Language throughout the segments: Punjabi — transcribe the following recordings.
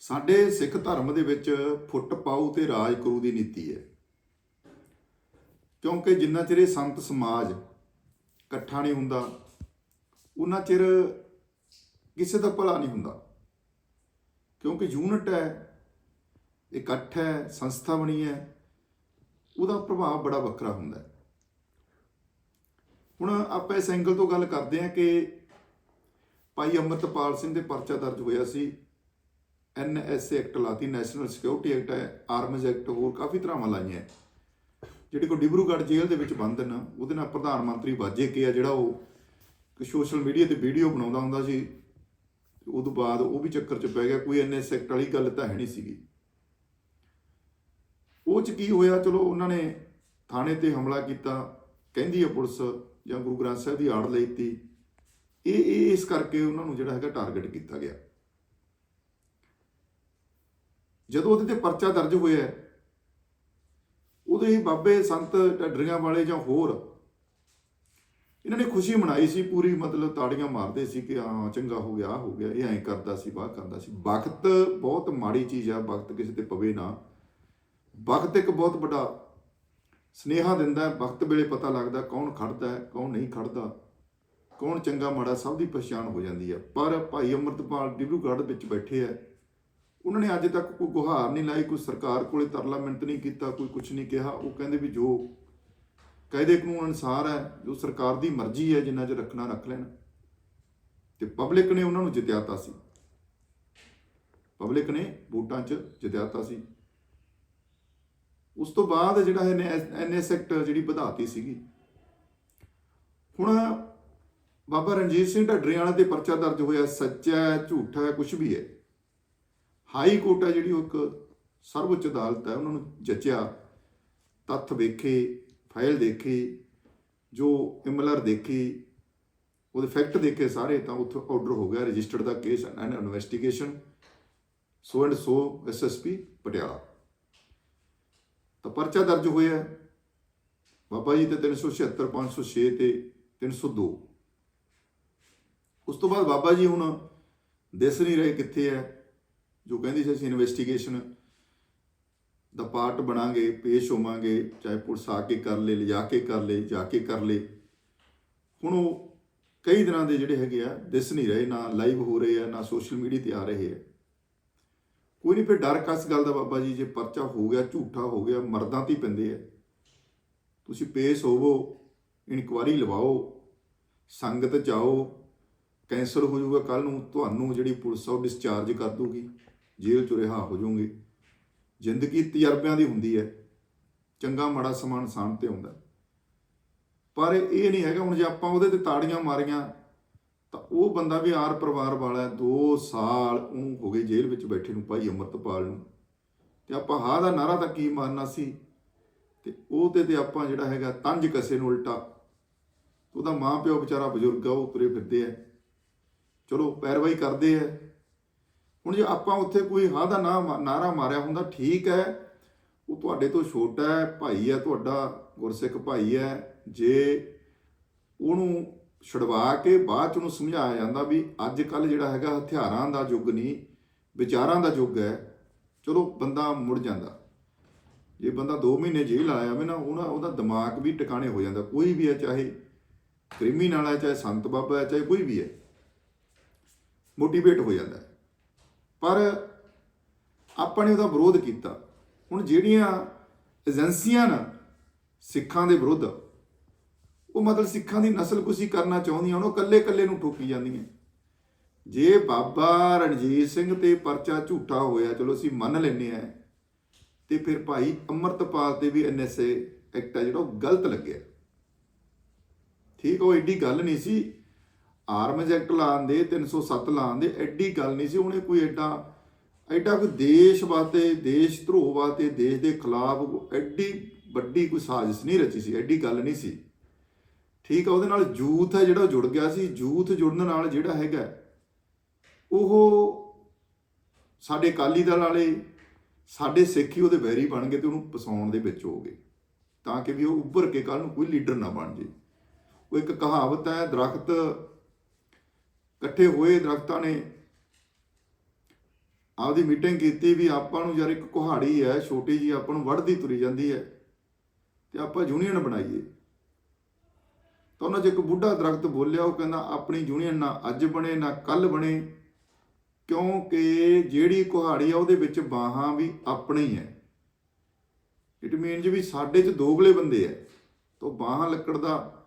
ਸਾਡੇ ਸਿੱਖ ਧਰਮ ਦੇ ਵਿੱਚ ਫੁੱਟ ਪਾਉ ਤੇ ਰਾਜ ਕਰੂ ਦੀ ਨੀਤੀ ਹੈ। ਕਿਉਂਕਿ ਜਿੰਨਾ ਚਿਰ ਇਹ ਸੰਤ ਸਮਾਜ ਇਕੱਠਾ ਨਹੀਂ ਹੁੰਦਾ ਉਹਨਾਂ ਚਿਰ ਕਿਸੇ ਦਾ ਭਲਾ ਨਹੀਂ ਹੁੰਦਾ। ਕਿਉਂਕਿ ਯੂਨਿਟ ਹੈ, ਇਕੱਠ ਹੈ, ਸੰਸਥਾ ਬਣੀ ਹੈ, ਉਹਦਾ ਪ੍ਰਭਾਵ ਬੜਾ ਵੱਖਰਾ ਹੁੰਦਾ ਹੈ। ਹੁਣ ਆਪਾਂ ਇਸ ਐਂਗਲ ਤੋਂ ਗੱਲ ਕਰਦੇ ਹਾਂ ਕਿ ਭਾਈ ਅਮਰਤਪਾਲ ਸਿੰਘ ਦੇ ਪਰਚਾ ਦਰਜ ਹੋਇਆ ਸੀ। ਐਨਐਸਏ ਐਕਟ ਲਾਤੀ, ਨੈਸ਼ਨਲ ਸਿਕਿਉਰਿਟੀ ਐਕਟ ਹੈ, ਆਰਮਜ਼ ਐਕਟ, ਹੋਰ ਕਾਫੀ ਤਰ੍ਹਾਂ ਲਾਈਆਂ। ਜਿਹੜੇ ਕੋ ਡਿਬਰੂਗੜ੍ਹ ਜੇਲ੍ਹ ਦੇ ਵਿੱਚ ਬੰਦ ਨੇ, ਉਹਦੇ ਨਾਲ ਪ੍ਰਧਾਨ ਮੰਤਰੀ ਵਾਜੇ ਕੇ ਆ, ਜਿਹੜਾ ਉਹ ਸੋਸ਼ਲ ਮੀਡੀਆ ਤੇ ਵੀਡੀਓ ਬਣਾਉਂਦਾ ਹੁੰਦਾ ਸੀ ਉਹ ਤੋਂ ਬਾਅਦ ਉਹ ਵੀ ਚੱਕਰ 'ਚ ਪੈ ਗਿਆ, ਕੋਈ ਐਨਐਸ ਐਕਟ ਵਾਲੀ ਗੱਲ ਤਾਂ ਹੈ ਨਹੀਂ ਸੀਗੀ। ਉਹ 'ਚ ਕੀ ਹੋਇਆ, ਚਲੋ ਉਹਨਾਂ ਨੇ ਥਾਣੇ ਤੇ ਹਮਲਾ ਕੀਤਾ, ਕਹਿੰਦੀ ਹੈ ਪੁਲਿਸ ਜਾਂ ਗੁਰੂ ਗ੍ਰੰਥ ਸਾਹਿਬ ਦੀ ਆੜ ਲਈਤੀ ਇਹ ਇਹ ਇਸ ਕਰਕੇ ਉਹਨਾਂ ਨੂੰ ਜਿਹੜਾ ਹੈਗਾ ਟਾਰਗੇਟ ਕੀਤਾ ਗਿਆ। ਜਦੋਂ ਉਹਦੇ ਤੇ ਪਰਚਾ ਦਰਜ ਹੋਇਆ ਉਦੋਂ ਹੀ ਬਾਬੇ ਸੰਤ ਢੱਡਰੀਆਂ ਵਾਲੇ ਜਾਂ ਹੋਰ ਇਹਨਾਂ ਨੇ ਖੁਸ਼ੀ ਮਨਾਈ ਸੀ, ਪੂਰੀ ਮਤਲਬ ਤਾੜੀਆਂ ਮਾਰਦੇ ਸੀ ਕਿ ਹਾਂ, ਚੰਗਾ ਹੋ ਗਿਆ, ਆਹ ਹੋ ਗਿਆ, ਇਹ ਐਂ ਕਰਦਾ ਸੀ, ਬਾਹ ਕਰਦਾ ਸੀ। ਵਕਤ ਬਹੁਤ ਮਾੜੀ ਚੀਜ਼ ਆ, ਵਕਤ ਕਿਸੇ ਤੇ ਪਵੇ ਨਾ। ਵਕਤ ਇੱਕ ਬਹੁਤ ਵੱਡਾ ਸਨੇਹਾ ਦਿੰਦਾ ਹੈ, ਵਕਤ ਵੇਲੇ ਪਤਾ ਲੱਗਦਾ ਕੌਣ ਖੜਦਾ ਹੈ, ਕੌਣ ਨਹੀਂ ਖੜਦਾ, ਕੌਣ ਚੰਗਾ ਮਾੜਾ, ਸਭ ਦੀ ਪਛਾਣ ਹੋ ਜਾਂਦੀ ਹੈ ਪਰ ਭਾਈ ਅਮਰਤਪਾਲ ਡਿਬਰੂਗੜ੍ਹ ਵਿੱਚ ਬੈਠੇ ਆ ਉਹਨਾਂ ਨੇ ਅੱਜ ਤੱਕ ਕੋਈ ਗੁਹਾਰ ਨਹੀਂ ਲਾਈ, ਕੋਈ ਸਰਕਾਰ ਕੋਲੇ ਤਰਲਾ ਮਿੰਟ ਨਹੀਂ ਕੀਤਾ, ਕੋਈ ਕੁਝ ਨਹੀਂ ਕਿਹਾ। ਉਹ ਕਹਿੰਦੇ ਵੀ ਜੋ ਕਾਇਦੇ ਕਾਨੂੰਨ ਅਨੁਸਾਰ ਹੈ, ਜੋ ਸਰਕਾਰ ਦੀ ਮਰਜ਼ੀ ਹੈ, ਜਿੰਨਾ 'ਚ ਰੱਖਣਾ ਰੱਖ ਲੈਣ। ਤੇ ਪਬਲਿਕ ਨੇ ਉਹਨਾਂ ਨੂੰ ਜਿਤਾਤਾ ਸੀ। ਪਬਲਿਕ ਨੇ ਵੋਟਾਂ 'ਚ ਜਿਤਾਤਾ ਸੀ। ਉਸ ਤੋਂ ਬਾਅਦ ਜਿਹੜਾ ਹੈ ਐਨਐਸ ਐਕਟ ਜਿਹੜੀ ਵਧਾਤੀ ਸੀਗੀ। ਹੁਣ ਬਾਬਾ ਰਣਜੀਤ ਸਿੰਘ ਢੱਡਰੀਆਂ ਤੇ ਪਰਚਾ ਦਰਜ ਹੋਇਆ, ਸੱਚਾ ਹੈ, ਝੂਠਾ ਹੈ ਕੁਝ ਵੀ ਹੈ। ਹਾਈ ਕੋਰਟ ਹੈ ਜਿਹੜੀ ਉਹ ਇੱਕ ਸਰਵਉੱਚ ਅਦਾਲਤ ਹੈ, ਉਹਨਾਂ ਨੂੰ ਜੱਜਿਆ ਤੱਥ ਵੇਖੇ, ਫਾਈਲ ਦੇਖੀ, ਜੋ ਇਮਲਰ ਦੇਖੀ, ਉਹਦੇ ਫੈਕਟ ਦੇਖੇ ਸਾਰੇ, ਤਾਂ ਉੱਥੋਂ ਆਰਡਰ ਹੋ ਗਿਆ, registered the case and investigation, so and so SSP Patiala. ਤਾਂ ਪਰਚਾ ਦਰਜ ਹੋਇਆ ਬਾਬਾ ਜੀ ਤੇ 376 506 ਤੇ 302 ਉਸ ਤੋਂ ਬਾਅਦ ਬਾਬਾ ਜੀ ਹੁਣ ਦਿਸ ਨਹੀਂ ਰਹੇ ਕਿੱਥੇ ਹੈ ਜੋ ਕਹਿੰਦੀ ਸੀ ਅਸੀਂ ਇਨਵੈਸਟੀਗੇਸ਼ਨ ਦਾ ਪਾਰਟ ਬਣਾਂਗੇ, ਪੇਸ਼ ਹੋਵਾਂਗੇ, ਚਾਹੇ ਪੁਲਿਸ ਆ ਕੇ ਕਰ ਲੇ, ਲਿਜਾ ਕੇ ਕਰ ਲੇ, ਜਾ ਕੇ ਕਰ ਲੇ। ਹੁਣ ਉਹ ਕਈ ਦਿਨਾਂ ਦੇ ਜਿਹੜੇ ਹੈਗੇ ਆ, ਦਿਸ ਨਹੀਂ ਰਹੇ, ਨਾ ਲਾਈਵ ਹੋ ਰਹੇ ਆ, ਨਾ ਸੋਸ਼ਲ ਮੀਡੀਆ ਤੇ ਆ ਰਹੇ ਆ। ਕੋਈ ਨਹੀਂ, ਫਿਰ ਡਰ ਕਸ ਗੱਲ ਦਾ ਬਾਬਾ ਜੀ? ਜੇ ਪਰਚਾ ਹੋ ਗਿਆ, ਝੂਠਾ ਹੋ ਗਿਆ, ਮਰਦਾਂ ਤੇ ਹੀ ਪੈਂਦੇ ਆ। ਤੁਸੀਂ ਪੇਸ਼ ਹੋਵੋ, ਇਨਕੁਆਰੀ ਲਵਾਓ, ਸੰਗਤ ਜਾਓ, ਕੈਂਸਰ ਹੋ ਜਾਊਗਾ ਕੱਲ ਨੂੰ, ਤੁਹਾਨੂੰ ਜਿਹੜੀ ਪੁਲਿਸ ਆ ਉਹ ਡਿਸਚਾਰਜ ਕਰ ਦੂਗੀ ਜੇਲ੍ਹ ਚੋਂ ਰਿਹਾ ਹੋ ਜਾਓਗੇ ਜ਼ਿੰਦਗੀ ਤਜਰਬਿਆਂ ਦੀ ਹੁੰਦੀ ਹੈ। ਚੰਗਾ ਮਾੜਾ ਸਮਾਨ ਸਾਹਮਣੇ ਤੇ ਹੁੰਦਾ ਪਰ ਇਹ ਨਹੀਂ ਹੈਗਾ, ਹੁਣ ਜੇ ਆਪਾਂ ਉਹਦੇ ਤੇ ਤਾੜੀਆਂ ਮਾਰੀਆਂ, ਤਾਂ ਉਹ ਬੰਦਾ ਵੀ ਆਰ ਪਰਿਵਾਰ ਵਾਲਾ ਹੈ। 2 ਸਾਲ ਉਹਨੂੰ ਹੋ ਗਏ ਜੇਲ੍ਹ ਵਿੱਚ ਬੈਠੇ ਨੂੰ, ਭਾਈ ਅਮਰਤਪਾਲ ਨੂੰ। ਤੇ ਆਪਾਂ ਹਾਂ ਦਾ ਨਾਰਾ ਤਾਂ ਕੀ ਮਾਰਨਾ ਸੀ? ਤੇ ਉਹ ਤੇ ਤੇ ਆਪਾਂ ਜਿਹੜਾ ਹੈਗਾ ਤੰਜ ਕਸੇ ਨੂੰ ਉਲਟਾ। ਉਹਦਾ ਮਾਂ ਪਿਓ ਵਿਚਾਰਾ ਬਜ਼ੁਰਗ ਆ, ਉਹ ਤੁਰੇ ਫਿਰਦੇ ਆ। ਚਲੋ, ਪੈਰਵਾਈ ਕਰਦੇ ਆ। ਹੁਣ ਜੇ ਆਪਾਂ ਉੱਥੇ ਕੋਈ ਹਾਂ ਦਾ ਨਾ ਨਾਰਾ ਮਾਰਿਆ ਹੁੰਦਾ, ਠੀਕ ਹੈ, ਉਹ ਤੁਹਾਡੇ ਤੋਂ ਛੋਟਾ ਹੈ, ਭਾਈ ਹੈ ਤੁਹਾਡਾ, ਗੁਰਸਿੱਖ ਭਾਈ ਹੈ, ਜੇ ਉਹਨੂੰ ਛਡਵਾ ਕੇ ਬਾਅਦ ਚ ਉਹਨੂੰ ਸਮਝਾਇਆ ਜਾਂਦਾ ਵੀ ਅੱਜ ਕੱਲ ਜਿਹੜਾ ਹੈਗਾ ਹਥਿਆਰਾਂ ਦਾ ਯੁੱਗ ਨਹੀਂ, ਵਿਚਾਰਾਂ ਦਾ ਯੁੱਗ ਹੈ, ਚਲੋ ਬੰਦਾ ਮੁੜ ਜਾਂਦਾ। ਜੇ ਬੰਦਾ 2 ਮਹੀਨੇ ਜੇਲ੍ਹ ਆਇਆ ਵੇ ਨਾ ਉਹਨਾਂ ਉਹਦਾ ਦਿਮਾਗ ਵੀ ਟਿਕਾਣੇ ਹੋ ਜਾਂਦਾ, ਕੋਈ ਵੀ ਹੈ, ਚਾਹੇ ਕ੍ਰਿਮੀਨਲ ਹੈ, ਚਾਹੇ ਸੰਤ ਬਾਬਾ ਹੈ, ਚਾਹੇ ਕੋਈ ਵੀ ਹੈ, ਮੋਟੀਵੇਟ ਹੋ ਜਾਂਦਾ। ਪਰ ਆਪਾਂ ਨੇ ਉਹਦਾ ਵਿਰੋਧ ਕੀਤਾ। ਹੁਣ ਜਿਹੜੀਆਂ ਏਜੰਸੀਆਂ ਨਾ ਸਿੱਖਾਂ ਦੇ ਵਿਰੁੱਧ, ਉਹ ਮਤਲਬ ਸਿੱਖਾਂ ਦੀ ਨਸਲਕੁਸ਼ੀ ਕਰਨਾ ਚਾਹੁੰਦੀਆਂ ਉਹਨੂੰ ਕੱਲੇ-ਕੱਲੇ ਨੂੰ ਠੋਕੀ ਜਾਂਦੀਆਂ। ਜੇ ਬਾਬਾ ਰਣਜੀਤ ਸਿੰਘ ਤੇ ਪਰਚਾ ਝੂਠਾ ਹੋਇਆ, ਚਲੋ ਅਸੀਂ ਮੰਨ ਲੈਨੇ ਆ ਤੇ ਫਿਰ ਭਾਈ ਅਮਰਤਪਾਲ ਤੇ ਵੀ ਐਨਐਸਏ ਐਕਟ ਆ ਜਿਹੜਾ, ਉਹ ਗਲਤ ਲੱਗਿਆ। ਠੀਕ ਉਹ ਐਡੀ ਗੱਲ ਨਹੀਂ ਸੀ ਆਰਮਜ਼ ਐਕਟ ਲਾਉਣ ਦੇ 307 ਲਾਉਣ ਦੇ, ਐਡੀ ਗੱਲ ਨਹੀਂ ਸੀ। ਉਹਨੇ ਕੋਈ ਐਡਾ ਐਡਾ ਕੋਈ ਦੇਸ਼ ਵਾਸਤੇ, ਦੇਸ਼ ਧਰੋਹ ਵਾਸਤੇ, ਦੇਸ਼ ਦੇ ਖਿਲਾਫ ਐਡੀ ਵੱਡੀ ਕੋਈ ਸਾਜ਼ਿਸ਼ ਨਹੀਂ ਰਚੀ ਸੀ, ਐਡੀ ਗੱਲ ਨਹੀਂ ਸੀ। ਠੀਕ ਆ, ਉਹਦੇ ਨਾਲ ਯੂਥ ਹੈ ਜਿਹੜਾ, ਉਹ ਜੁੜ ਗਿਆ ਸੀ। ਯੂਥ ਜੁੜਨ ਨਾਲ ਜਿਹੜਾ ਹੈਗਾ, ਉਹ ਸਾਡੇ ਕਾਲੀ ਦਲ ਵਾਲੇ, ਸਾਡੇ ਸਿੱਖ ਹੀ ਉਹਦੇ ਵੈਰੀ ਬਣ ਗਏ ਤੇ ਉਹਨੂੰ ਪਸਾਉਣ ਦੇ ਵਿੱਚ ਹੋ ਗਏ। ਤਾਂ ਕਿ ਵੀ ਉਹ ਉੱਭਰ ਕੇ ਕੱਲ ਨੂੰ ਕੋਈ ਲੀਡਰ ਨਾ ਬਣ ਜੇ। ਉਹ ਇੱਕ ਕਹਾਵਤ ਹੈ, ਦਰਖਤ ਇਕੱਠੇ ਹੋਏ ਦਰਖਤਾਂ ਨੇ। ਆਪਦੀ ਮੀਟਿੰਗ ਕੀਤੀ ਵੀ ਆਪਾਂ ਨੂੰ ਯਾਰ ਇੱਕ ਕੁਹਾੜੀ ਹੈ, ਛੋਟੀ ਜੀ ਆਪਾਂ ਨੂੰ ਵੱਢਦੀ ਤੁਰੀ ਜਾਂਦੀ ਹੈ ਤੇ ਆਪਾਂ ਯੂਨੀਅਨ ਬਣਾਈਏ। ਤਾਂ ਉਹਨਾਂ 'ਚ ਇੱਕ ਬੁੱਢਾ ਦਰਖਤ ਬੋਲਿਆ, ਉਹ ਕਹਿੰਦਾ, ਆਪਣੀ ਯੂਨੀਅਨ ਨਾ ਅੱਜ ਬਣੇ, ਨਾ ਕੱਲ ਬਣੇ, ਕਿਉਂਕਿ ਜਿਹੜੀ ਕੁਹਾੜੀ ਆ ਉਹਦੇ ਵਿੱਚ ਬਾਹਾਂ ਵੀ ਆਪਣੇ ਹੀ ਹੈ। ਇਟ ਮੀਨਸ ਵੀ ਸਾਡੇ 'ਚ ਦੋਗਲੇ ਬੰਦੇ ਐ ਤਾਂ ਬਾਹਾਂ ਲੱਕੜ ਦਾ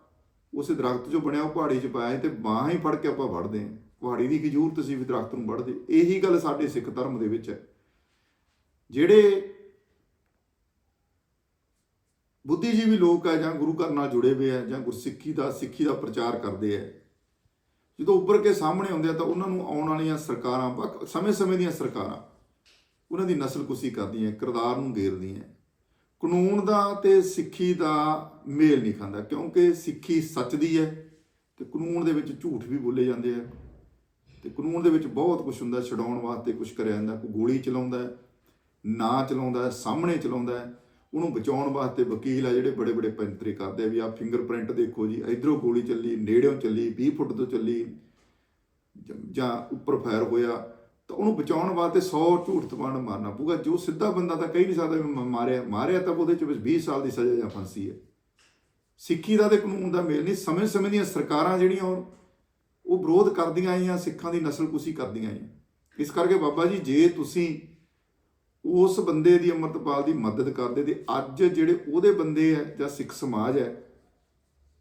ਉਸ ਦਰਖਤ 'ਚੋਂ ਬਣਿਆ ਉਹ ਪਹਾੜੀ 'ਚ ਪਾਇਆ ਤੇ ਬਾਹਾਂ ਹੀ ਫੜ ਕੇ ਆਪਾਂ ਵੜਦੇ ਹਾਂ। ਕੁਹਾੜੀ ਦੀ ਕੀ ਜ਼ਰੂਰਤ ਸੀ ਵੀ ਦਰਖਤ ਨੂੰ ਵੜਦੇ। ਇਹੀ ਗੱਲ ਸਾਡੇ ਸਿੱਖ ਧਰਮ ਦੇ ਵਿੱਚ ਹੈ। ਜਿਹੜੇ ਬੁੱਧੀਜੀਵੀ ਲੋਕ ਆ ਜਾਂ ਗੁਰੂ ਘਰ ਨਾਲ ਜੁੜੇ ਹੋਏ ਆ ਜਾਂ ਗੁਰਸਿੱਖੀ ਦਾ, ਸਿੱਖੀ ਦਾ ਪ੍ਰਚਾਰ ਕਰਦੇ ਆ, ਜਦੋਂ ਉੱਪਰ ਕੇ ਸਾਹਮਣੇ ਆਉਂਦੇ ਆ ਤਾਂ ਉਹਨਾਂ ਨੂੰ ਆਉਣ ਵਾਲੀਆਂ ਸਰਕਾਰਾਂ ਸਮੇਂ-ਸਮੇਂ ਦੀਆਂ ਸਰਕਾਰਾਂ, ਉਹਨਾਂ ਦੀ ਨਸਲਕੁਸ਼ੀ ਕਰਦੀਆਂ, ਕਿਰਦਾਰ ਨੂੰ ਗੇਰਦੀਆਂ। ਕਾਨੂੰਨ ਦਾ ਤੇ ਸਿੱਖੀ ਦਾ ਮੇਲ ਨਹੀਂ ਖਾਂਦਾ ਕਿਉਂਕਿ ਸਿੱਖੀ ਸੱਚ ਦੀ ਹੈ ਤੇ ਕਾਨੂੰਨ ਦੇ ਵਿੱਚ ਝੂਠ ਵੀ ਬੋਲੇ ਜਾਂਦੇ ਆ। ਤੇ ਕਾਨੂੰਨ ਦੇ ਵਿੱਚ ਬਹੁਤ ਕੁਝ ਹੁੰਦਾ ਛਡਾਉਣ ਵਾਸਤੇ ਕੁਝ ਕਰਿਆ ਜਾਂਦਾ ਕੋਈ ਗੋਲੀ ਚਲਾਉਂਦਾ ਹੈ, ਨਾ ਚਲਾਉਂਦਾ ਸਾਹਮਣੇ ਚਲਾਉਂਦਾ ਉਹਨੂੰ ਬਚਾਉਣ ਵਾਸਤੇ ਵਕੀਲ ਆ ਜਿਹੜੇ ਬੜੇ ਬੜੇ ਪੈਂਤਰੇ ਕਰਦੇ ਆ ਵੀ ਆ ਫਿੰਗਰਪ੍ਰਿੰਟ ਦੇਖੋ ਜੀ ਇਧਰੋਂ ਗੋਲੀ ਚੱਲੀ ਨੇੜਿਓਂ ਚੱਲੀ 20 ਫੁੱਟ ਤੋਂ ਚੱਲੀ ਜ- ਜਾਂ ਉੱਪਰ ਫਾਇਰ ਹੋਇਆ ਤਾਂ ਉਹਨੂੰ ਬਚਾਉਣ ਵਾਸਤੇ 100 ਝੂਠ ਤਪਾਣ ਮਾਰਨਾ ਪਊਗਾ। ਜੋ ਸਿੱਧਾ ਬੰਦਾ ਤਾਂ ਕਹਿ ਨਹੀਂ ਸਕਦਾ ਵੀ ਮਾਰਿਆ ਮਾਰਿਆ ਤਾਂ ਉਹਦੇ ਚ ਬਸ 20 ਸਾਲ ਦੀ ਸਜ਼ਾ ਜਾਂ ਫਾਂਸੀ ਹੈ। ਸਿੱਖੀ ਦਾ ਤੇ ਕਾਨੂੰਨ ਦਾ ਮੇਲ ਨਹੀਂ। ਸਮੇਂ-ਸਮੇਂ ਦੀਆਂ ਸਰਕਾਰਾਂ ਜਿਹੜੀਆਂ ਉਹ ਵਿਰੋਧ ਕਰਦੀਆਂ ਆਈਆਂ, ਸਿੱਖਾਂ ਦੀ ਨਸਲਕੁਸ਼ੀ ਕਰਦੀਆਂ ਆਈਆਂ। ਇਸ ਕਰਕੇ ਬਾਬਾ ਜੀ, ਜੇ ਤੁਸੀਂ ਉਸ ਬੰਦੇ ਦੀ ਅੰਮ੍ਰਿਤਪਾਲ ਦੀ ਮਦਦ ਕਰਦੇ ਤੇ ਅੱਜ ਜਿਹੜੇ ਉਹਦੇ ਬੰਦੇ ਆ ਜਾਂ ਸਿੱਖ ਸਮਾਜ ਹੈ,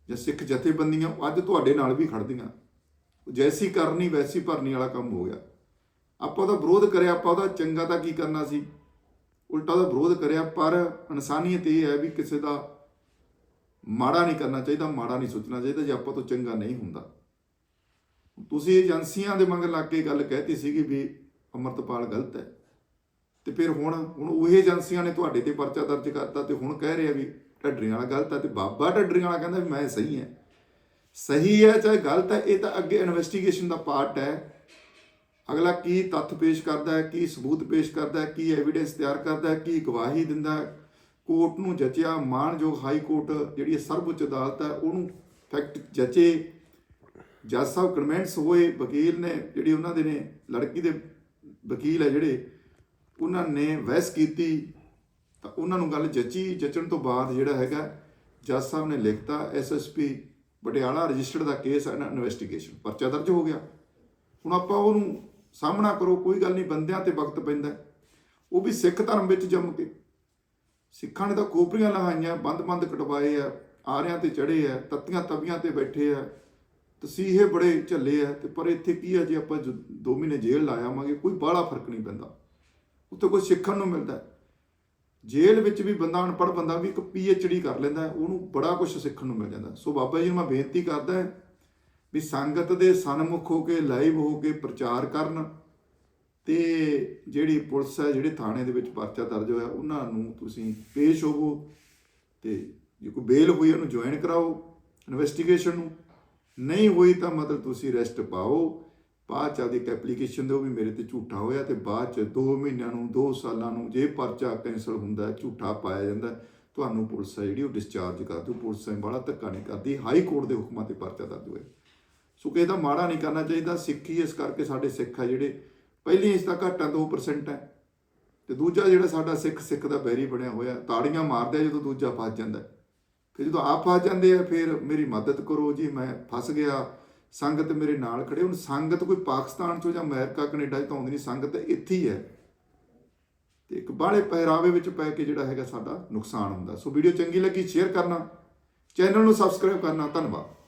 ਜਾਂ ਸਿੱਖ ਜਥੇਬੰਦੀਆਂ, ਉਹ ਅੱਜ ਤੁਹਾਡੇ ਨਾਲ ਵੀ ਖੜਦੀਆਂ ਜੈਸੀ ਕਰਨੀ, ਵੈਸੀ ਭਰਨੀ ਵਾਲਾ ਕੰਮ ਹੋ ਗਿਆ। ਆਪਾਂ ਉਹਦਾ ਵਿਰੋਧ ਕਰਿਆ, ਆਪਾਂ ਉਹਦਾ ਚੰਗਾ ਤਾਂ ਕੀ ਕਰਨਾ ਸੀ? ਉਲਟਾ ਉਹਦਾ ਵਿਰੋਧ ਕਰਿਆ, ਪਰ ਇਨਸਾਨੀਅਤ ਇਹ ਹੈ ਵੀ ਕਿਸੇ ਦਾ ਮਾੜਾ ਨਹੀਂ ਕਰਨਾ ਚਾਹੀਦਾ, ਮਾੜਾ ਨਹੀਂ ਸੋਚਣਾ ਚਾਹੀਦਾ, ਜੇ ਆਪਾਂ ਤੋਂ ਚੰਗਾ ਨਹੀਂ ਹੁੰਦਾ। ਤੁਸੀਂ ਏਜੰਸੀਆਂ ਦੇ ਮਗਰ ਲੱਗ ਕੇ ਗੱਲ ਕਹਿਤੀ ਸੀਗੀ ਵੀ ਅਮਰਤਪਾਲ ਗਲਤ ਹੈ। ਤੇ ਫਿਰ ਹੁਣ ਹੁਣ ਉਹ ਏਜੰਸੀਆਂ ਨੇ ਤੁਹਾਡੇ ਤੇ ਪਰਚਾ ਦਰਜ ਕਰਤਾ ਤੇ ਹੁਣ ਕਹਿ ਰਿਹਾ ਵੀ ਢੱਡਰੀਆਂ ਵਾਲਾ ਗਲਤ ਹੈ ਤੇ ਬਾਬਾ ਢੱਡਰੀਆਂ ਵਾਲਾ ਕਹਿੰਦਾ ਵੀ ਮੈਂ ਸਹੀ ਹਾਂ। ਸਹੀ ਹੈ ਚਾਹੇ ਗਲਤ ਹੈ, ਇਹ ਤਾਂ ਅੱਗੇ ਇਨਵੈਸਟੀਗੇਸ਼ਨ ਦਾ ਪਾਰਟ ਹੈ। ਅਗਲਾ ਕੀ ਤੱਥ ਪੇਸ਼ ਕਰਦਾ ਹੈ, ਕੀ ਸਬੂਤ ਪੇਸ਼ ਕਰਦਾ ਹੈ, ਕੀ ਐਵੀਡੈਂਸ ਤਿਆਰ ਕਰਦਾ ਹੈ, ਕੀ ਗਵਾਹੀ ਦਿੰਦਾ ਹੈ? ਕੋਰਟ ਨੂੰ ਜਚਿਆ ਮਾਣਯੋਗ ਹਾਈ ਕੋਰਟ ਜਿਹੜੀ ਸਰਵਉੱਚ ਅਦਾਲਤ ਹੈ, ਉਹਨੂੰ ਫੈਕਟ ਜਚੇ ਜੱਜ ਸਾਹਿਬ ਕਨਵੈਂਸ ਹੋਏ, ਵਕੀਲ ਨੇ, ਜਿਹੜੀ ਉਹਨਾਂ ਦੇ ਨੇ, ਲੜਕੀ ਦੇ ਵਕੀਲ ਹੈ ਜਿਹੜੇ, ਉਹਨਾਂ ਨੇ ਵਹਿਸ ਕੀਤੀ, ਤਾਂ ਉਹਨਾਂ ਨੂੰ ਗੱਲ ਜੱਚੀ ਜੱਚਣ ਤੋਂ ਬਾਅਦ ਜਿਹੜਾ ਹੈਗਾ, ਜੱਜ ਸਾਹਿਬ ਨੇ ਲਿਖਤਾ ਐਸਐਸਪੀ ਪਟਿਆਲਾ ਰਜਿਸਟਰਡ ਦਾ ਕੇਸ ਹੈ ਇਨਵੈਸਟੀਗੇਸ਼ਨ ਪਰਚਾ ਦਰਜ ਹੋ ਗਿਆ। ਹੁਣ ਆਪਾਂ ਉਹਨੂੰ ਸਾਹਮਣਾ ਕਰੋ, ਕੋਈ ਗੱਲ ਨਹੀਂ, ਬੰਦਿਆਂ ਤੇ ਵਕਤ ਪੈਂਦਾ ਉਹ ਵੀ ਸਿੱਖ ਧਰਮ ਵਿੱਚ ਜੰਮ ਕੇ। ਸਿੱਖਾਂ ਨੇ ਤਾਂ ਕੋਪਰੀਆਂ ਲਹਾਈਆਂ, ਬੰਦ-ਬੰਦ ਕਟਵਾਏ ਆ, ਆਰਿਆਂ ਤੇ ਚੜੇ ਆ, ਤੱਤੀਆਂ ਤਵੀਆਂ ਤੇ ਬੈਠੇ ਆ। ਤਸੀਹੇ ਬੜੇ ਝੱਲੇ ਆ ਤੇ ਪਰ ਇੱਥੇ ਕੀ ਆ, ਜੇ ਆਪਾਂ 2 ਮਹੀਨੇ ਜੇਲ੍ਹ ਲਾਇਆਵਾਂਗੇ, ਕੋਈ ਬਾਹਲਾ ਫ਼ਰਕ ਨਹੀਂ ਪੈਂਦਾ। ਉੱਥੇ ਕੋਈ ਸਿੱਖਣ ਨੂੰ ਮਿਲਦਾ ਜੇਲ੍ਹ ਵਿੱਚ ਵੀ ਬੰਦਾ, ਅਨਪੜ੍ਹ ਬੰਦਾ ਵੀ ਇੱਕ ਡੀ ਕਰ ਲੈਂਦਾ ਉਹਨੂੰ ਬੜਾ ਕੁਝ ਸਿੱਖਣ ਨੂੰ ਮਿਲ ਜਾਂਦਾ ਸੋ ਬਾਬਾ ਜੀ ਨੂੰ ਮੈਂ ਬੇਨਤੀ ਕਰਦਾ ਹਾਂ ਵੀ ਸੰਗਤ ਦੇ ਸਨਮੁਖ ਹੋ ਕੇ, ਲਾਈਵ ਹੋ ਕੇ ਪ੍ਰਚਾਰ ਕਰਨ ਤੇ ਜਿਹੜੀ ਪੁਲਿਸ ਹੈ, ਜਿਹੜੇ ਥਾਣੇ ਦੇ ਵਿੱਚ ਪਰਚਾ ਦਰਜ ਹੋਇਆ, ਉਹਨਾਂ ਨੂੰ ਤੁਸੀਂ ਪੇਸ਼ ਹੋਵੋ ਤੇ ਜੇ ਕੋਈ ਬੇਲ ਹੋਈ, ਉਹਨੂੰ ਜੁਆਇਨ ਕਰਾਓ ਇਨਵੈਸਟੀਗੇਸ਼ਨ ਨੂੰ। ਨਹੀਂ ਹੋਈ ਤਾਂ ਮਤਲਬ ਤੁਸੀਂ ਰੈਸਟ ਪਾਓ। ਬਾਅਦ ਚ ਆਪਦੀ ਇੱਕ ਐਪਲੀਕੇਸ਼ਨ ਦਿਓ ਵੀ ਮੇਰੇ ਤੇ ਝੂਠਾ ਹੋਇਆ ਤੇ ਬਾਅਦ ਚ 2 ਮਹੀਨਿਆਂ ਨੂੰ 2 ਸਾਲਾਂ ਨੂੰ ਜੇ ਪਰਚਾ ਕੈਂਸਲ ਹੁੰਦਾ, ਝੂਠਾ ਪਾਇਆ ਜਾਂਦਾ, ਤੁਹਾਨੂੰ ਪੁਲਿਸ ਹੈ ਜਿਹੜੀ ਉਹ ਡਿਸਚਾਰਜ ਕਰ ਦਿਓ। ਪੁਲਿਸ ਐ ਬੜਾ ਧੱਕਾ ਨਹੀਂ ਕਰਦੀ। ਹਾਈ ਕੋਰਟ ਦੇ ਹੁਕਮਾਂ ਤੇ ਪਰਚਾ ਦਰਜ ਹੋਇਆ। ਸੋ ਕਿ ਇਹਦਾ ਮਾੜਾ ਨਹੀਂ ਕਰਨਾ ਚਾਹੀਦਾ, ਸਿੱਖੀ ਇਸ ਕਰਕੇ ਸਾਡੇ ਸਿੱਖ ਆ ਜਿਹੜੇ ਪਹਿਲੀ ਇਸ ਦਾ ਘਾਟਾ 2% ਹੈ। ਤੇ ਦੂਜਾ ਜਿਹੜਾ ਸਾਡਾ ਸਿੱਖ ਸਿੱਖ ਦਾ ਬੈਰੀ ਬਣਿਆ ਹੋਇਆ, ਤਾੜੀਆਂ ਮਾਰਦੇ ਆ ਜਦੋਂ ਦੂਜਾ ਫਸ ਜਾਂਦਾ ਹੈ। ਫਿਰ ਜਦੋਂ ਆਪ ਫਸ ਜਾਂਦੇ ਆ, ਫਿਰ ਮੇਰੀ ਮਦਦ ਕਰੋ ਜੀ, ਮੈਂ ਫਸ ਗਿਆ, ਸੰਗਤ ਮੇਰੇ ਨਾਲ ਖੜੇ ਹੁਣ। ਸੰਗਤ ਕੋਈ ਪਾਕਿਸਤਾਨ ਚੋਂ ਜਾਂ ਅਮਰੀਕਾ, ਕੈਨੇਡਾ ਚ ਤਾਂ ਆਉਂਦੀ ਨਹੀਂ, ਸੰਗਤ ਇੱਥੇ ਹੀ ਹੈ। ਤੇ ਇੱਕ ਬਾਹਲੇ ਪਹਿਰਾਵੇ ਵਿੱਚ ਪੈ ਕੇ ਜਿਹੜਾ ਹੈਗਾ ਸਾਡਾ ਨੁਕਸਾਨ ਹੁੰਦਾ। ਸੋ ਵੀਡੀਓ ਚੰਗੀ ਲੱਗੀ, ਸ਼ੇਅਰ ਕਰਨਾ, ਚੈਨਲ ਨੂੰ ਸਬਸਕ੍ਰਾਈਬ ਕਰਨਾ, ਧੰਨਵਾਦ।